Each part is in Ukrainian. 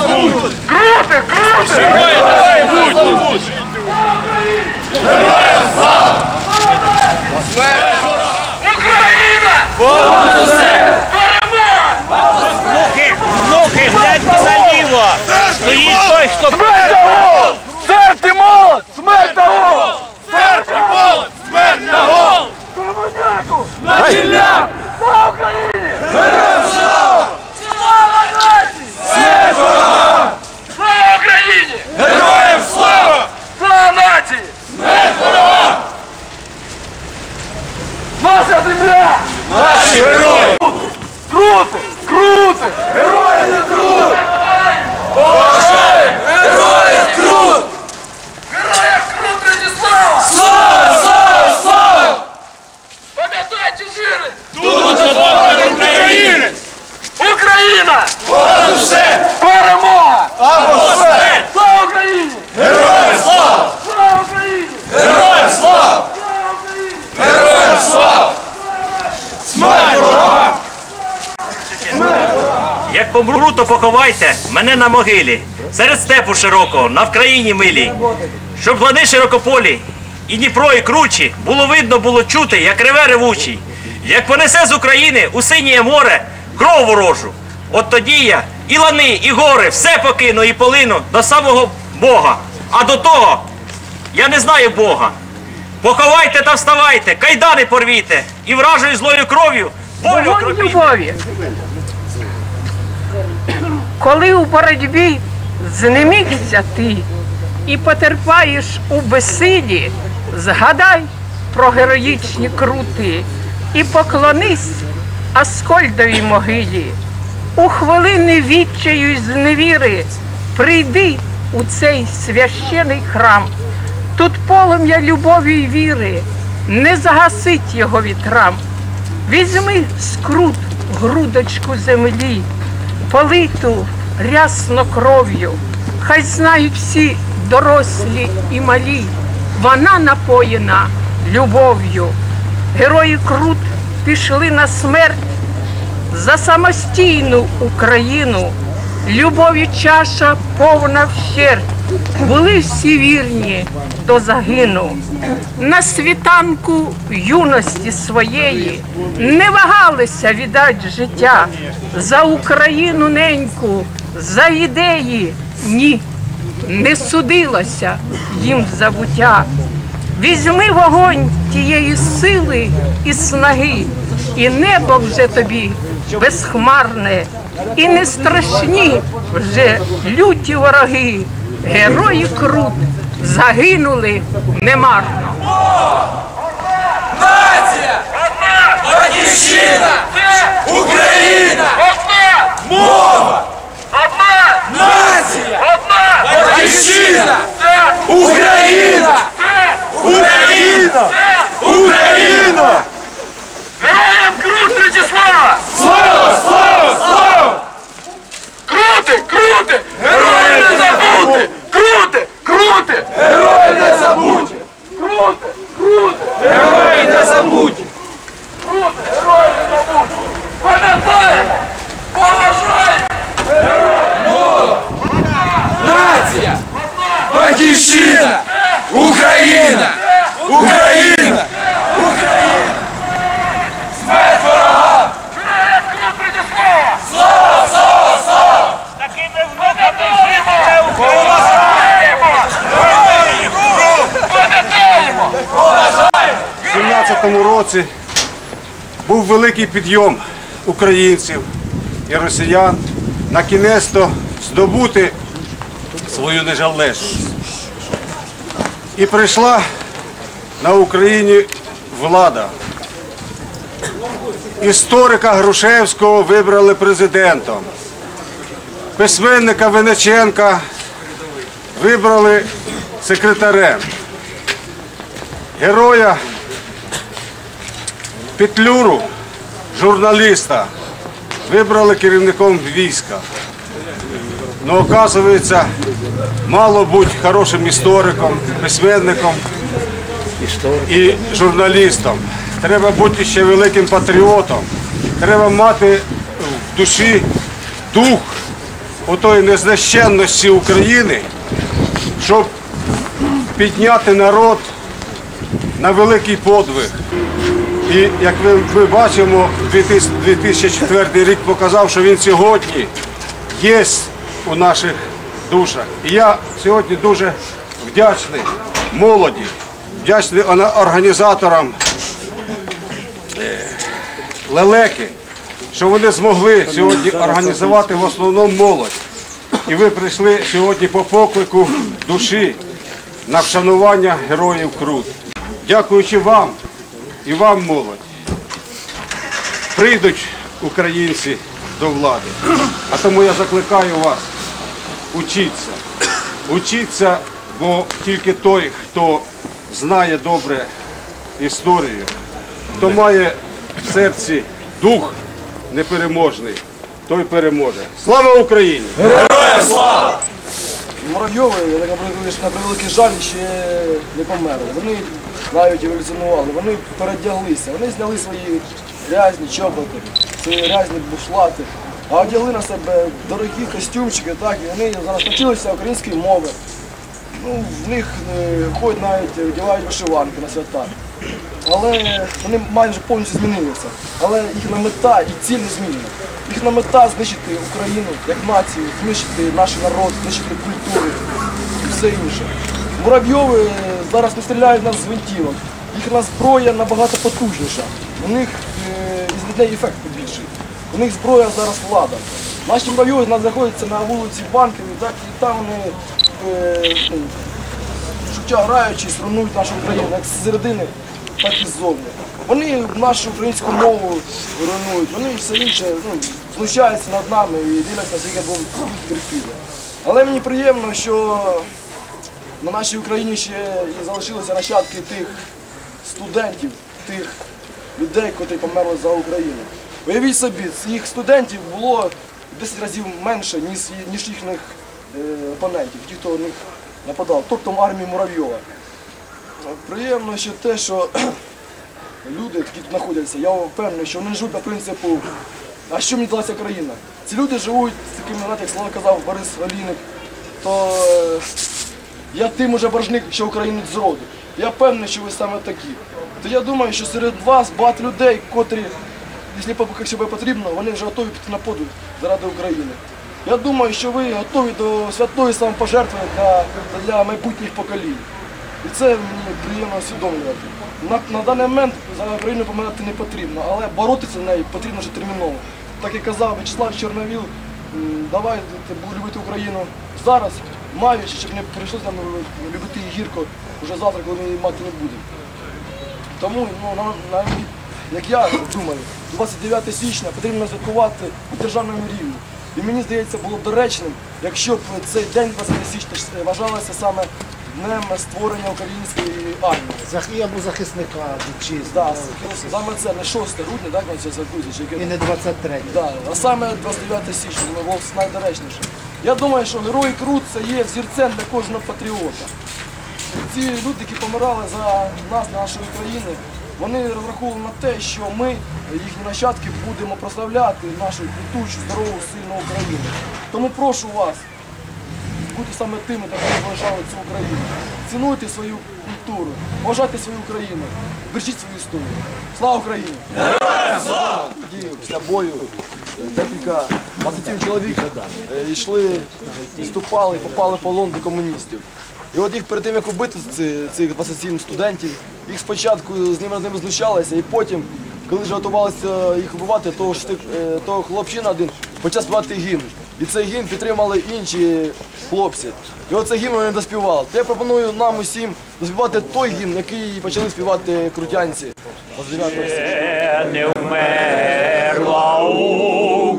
Забудуть! Крути, крути! Україна! Внуки, гляньте наліво! Стоїть Смерть та гол! Смерть і! Смерть! Комуняку! На тілях! Слава Україні! Героям слава! Слава нації! Смерть ворогам! Слава Україні! Героям слава! Слава нації! Смерть ворогам! Наша земля! Наші герої! Крути! Крути! Герої не крути! Героям крут! Героям крут Радіслава! Слава! Слава! Слава! Пам'ятайте жири! Тут України! Україна! Понад усе! Перемога! Або все! Слава Україні! Героям слава! Слава Україні! Героям слава! Слава Україні! Героям слава! Смерть ворогам! Як то поховайте мене на могилі, серед степу широкого, на Вкраїні милій. Щоб лани широкополі, і Дніпро, і кручі, було видно, було чути, як реве ревучий. Як понесе з України у синє море кров ворожу. От тоді я і лани, і гори, все покину і полину до самого Бога. А до того я не знаю Бога. Поховайте та вставайте, кайдани порвіте, і вражою злою кров'ю Вогонь любові. Коли у боротьбі знемігся ти і потерпаєш у безсилі, згадай про героїчні крути і поклонись Аскольдовій могилі. У хвилини відчаю й зневіри прийди у цей священий храм. Тут полум'я любові й віри, не загасить його вітрам. Візьми скрут грудочку землі, политу рясно кров'ю, хай знають всі дорослі і малі, вона напоєна любов'ю. Герої крут пішли на смерть за самостійну Україну. Любові чаша повна вщерть, були всі вірні до загину. На світанку юності своєї не вагалися віддать життя за Україну неньку, за ідеї ні, не судилося їм забуття. Візьми вогонь тієї сили і снаги, і небо вже тобі безхмарне, і не страшні вже люті вороги. Герої крут загинули немарно. Нація! Батьківщина! Україна! Одна! Мова! Одна! Нація! Одна! Батьківщина! Україна! Україна! Україна! Героям крут Вячеслава! Слава! Слава! Слава! Крути! Крути! Герої не забути! Крути! Крути! Герої не забудь! Крути! Крути! Герої не забудь! Крути! Герої не забудь! Пам'ятаємо! Поважаємо! Нація! Батьківщина! Україна! Україна! Героям крут Вячеслава! Такими внуками жити Пам'ятаємо! У 17-му році був великий підйом українців і росіян на кінець-то здобути свою незалежність. І прийшла на Україні влада. Історика Грушевського вибрали президентом. Письменника Венеченка вибрали секретарем. Героя Петлюру, журналіста, вибрали керівником війська. Ну, оказується, мало бути хорошим істориком, письменником і журналістом. треба бути ще великим патріотом. Треба мати в душі дух отої незнищенності України, щоб підняти народ на великий подвиг. І як ви, ми бачимо, 2004 рік показав, що він сьогодні є у наших душах. І я сьогодні дуже вдячний молоді, вдячний організаторам е, лелеки, що вони змогли сьогодні організувати в основному молодь. І ви прийшли сьогодні по поклику душі на вшанування героїв Крут. Дякуючи вам і вам, молодь, прийдуть українці до влади. А тому я закликаю вас учіться. Учіться, бо тільки той, хто знає добре історію, хто має в серці дух непереможний, той переможе. Слава Україні! Муравйови, я так на превеликий жаль, ще не померли. Вони навіть еволюціонували, вони передяглися, вони зняли свої грязні чоботи, свої грязні бушлати, а одягли на себе дорогі костюмчики, так, і вони зараз навчилися української мови. Ну, в них е, ходять навіть, одягають вишиванки на свята. Але вони майже повністю змінилися. Але їхня мета і ціль не змінена. Їхня мета знищити Україну як націю, знищити наш народ, знищити культуру і все інше. Муравйови зараз не стріляють нас з гвинтівок. Їхня зброя набагато потужніша. У них е, із людей ефект більший. У них зброя зараз влада. Наші муравйови знаходяться на вулиці Банковій, так, і там вони е, ну, життя граючись, руйнують нашу Україну як з середини, так і ззовні. Вони нашу українську мову руйнують, вони все інше ну, знущаються над нами і дивляться, скільки будемо терпіти. Але мені приємно, що на нашій Україні ще і залишилися нащадки тих студентів, тих людей, котрі померли за Україну. Уявіть собі, цих студентів було 10 разів менше, ніж, їхніх е, опонентів, ті, хто на них нападав, тобто армії Муравйова. Приємно ще те, що люди, які тут знаходяться, я впевнений, що вони живуть на принципу, а що мені далася країна? Ці люди живуть з такими, як слово казав Борис Олійник, то е, я тим уже боржник, що українець з роду. Я впевнений, що ви саме такі. То я думаю, що серед вас багато людей, котрі, якщо якщо потрібно, вони вже готові піти на подвиг заради України. Я думаю, що ви готові до святої самопожертви для, для майбутніх поколінь. І це мені приємно усвідомлювати. На, на даний момент за Україну помирати не потрібно, але боротися з нею потрібно вже терміново. Так як казав В'ячеслав Чорновіл, м, давайте любити Україну зараз, маючи, щоб не прийшлося нам любити її гірко вже завтра, коли ми її мати не будемо. Тому, ну, на, на, як я думаю, 29 січня потрібно святкувати на державному рівні. І мені здається, було б доречним, якщо б цей день 20 січня вважалося саме днем створення української армії. Зах- або захисника вітчизни. Да, саме це не 6 грудня, так, це закрутить, І не 23. Да, а саме 29 січня було найдоречніше. Я думаю, що герой Крут це є взірцем для кожного патріота. Ці люди, які помирали за нас, нашої країни, вони розраховували на те, що ми, їхні нащадки, будемо прославляти нашу квітучу, здорову, сильну Україну. Тому прошу вас, бути саме тими, які залишали цю Україну. Цінуйте свою культуру, поважайте свою Україну, бережіть свою історію. Слава Україні! Тоді після бою декілька 20 чоловік е, йшли, відступали і попали в полон до комуністів. І от їх перед тим, як убити цих 27 студентів, їх спочатку з ними над ними знущалися, і потім, коли вже готувалися їх вбивати, тих- е, того хлопчина один почав співати гімн. І цей гімн підтримали інші хлопці. І оцей гімн вони доспівали. То я пропоную нам усім доспівати той гімн, який почали співати крутянці. не вмерла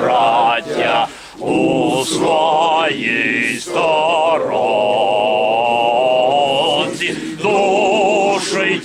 браття, у своїй сторонці, душу й